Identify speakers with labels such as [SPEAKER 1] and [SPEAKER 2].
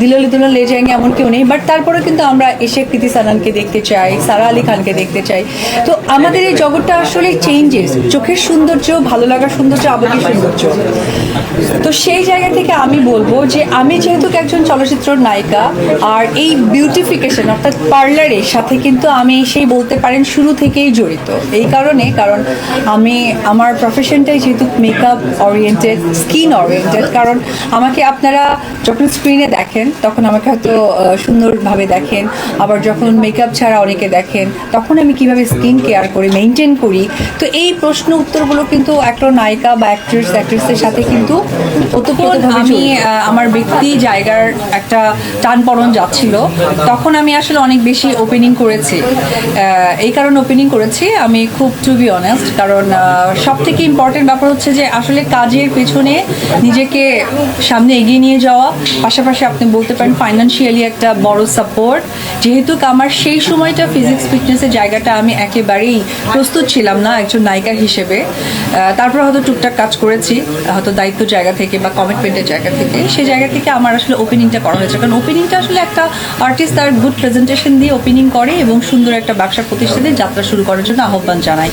[SPEAKER 1] দিললি দুলন লে যায়নি এমন কেউ নেই বাট তারপরে কিন্তু আমরা এসে কৃতি সানানকে দেখতে চাই, সারা আলী খানকে দেখতে চাই। তো আমাদের এই জগৎটা আসলে চেঞ্জেস চোখের সৌন্দর্য, ভালো লাগার সৌন্দর্য, আবেগের সৌন্দর্য। তো সেই জায়গা থেকে আমি বলব যে আমি যেহেতু একজন চলচ্চিত্র নায়িকা, আর এই বিউটিফিকেশন অর্থাৎ পার্লারের সাথে কিন্তু আমি সেই বলতে পারেন শুরু থেকেই জড়িত। এই কারণে, কারণ আমি, আমার প্রফেশনটাই যেহেতু মেকআপ ওরিয়েন্টেড স্কিন ওরিয়েন্টেড কারণ আমাকে আপনারা যখন স্ক্রিনে দেখেন তখন আমাকে হয়তো সুন্দরভাবে দেখেন। আবার যখন মেকআপ ছাড়া অনেকে দেখেন তখন আমি কীভাবে স্কিন কেয়ার করি মেনটেন করি? তো এই প্রশ্ন উত্তরগুলো কিন্তু একটা নায়িকা বা অ্যাক্ট্রেস অ্যাক্ট্রেসের সাথে কিন্তু আমি আমার ব্যক্তি জায়গার একটা টানপড়ন যাচ্ছিল। তখন আমি আসলে অনেক বেশি ওপেনিং করেছি। এই কারণে ওপেনিং করেছি। আমি খুব টু বি অনেস্ট কারণ সব থেকে ইম্পর্টেন্ট ব্যাপার হচ্ছে যে আসলে কাজের পেছনে নিজেকে সামনে এগিয়ে নিয়ে যাওয়া পাশাপাশি আপনি বলতে পারেন ফাইন্যান্সিয়ালি একটা বড় সাপোর্ট যেহেতু আমার সেই সময়টা ফিজিক্স ফিটনেসের জায়গাটা আমি একেবারেই প্রস্তুত ছিলাম না একজন নায়িকা হিসেবে। তারপর হয়তো টুকটাক কাজ করেছি, হয়তো দায়িত্ব জায়গা থেকে বা কমিটমেন্টের জায়গা থেকে। সেই জায়গা থেকে আমার আসলে ওপেনিংটা করা হয়েছে। কারণ ওপেনিংটা আসলে একটা আর্টিস্ট তার গুড প্রেজেন্টেশন দিয়ে ওপেনিং করে এবং সুন্দর একটা ব্যবসা প্রতিষ্ঠানে যাত্রা শুরু করার জন্য আহ্বান জানায়।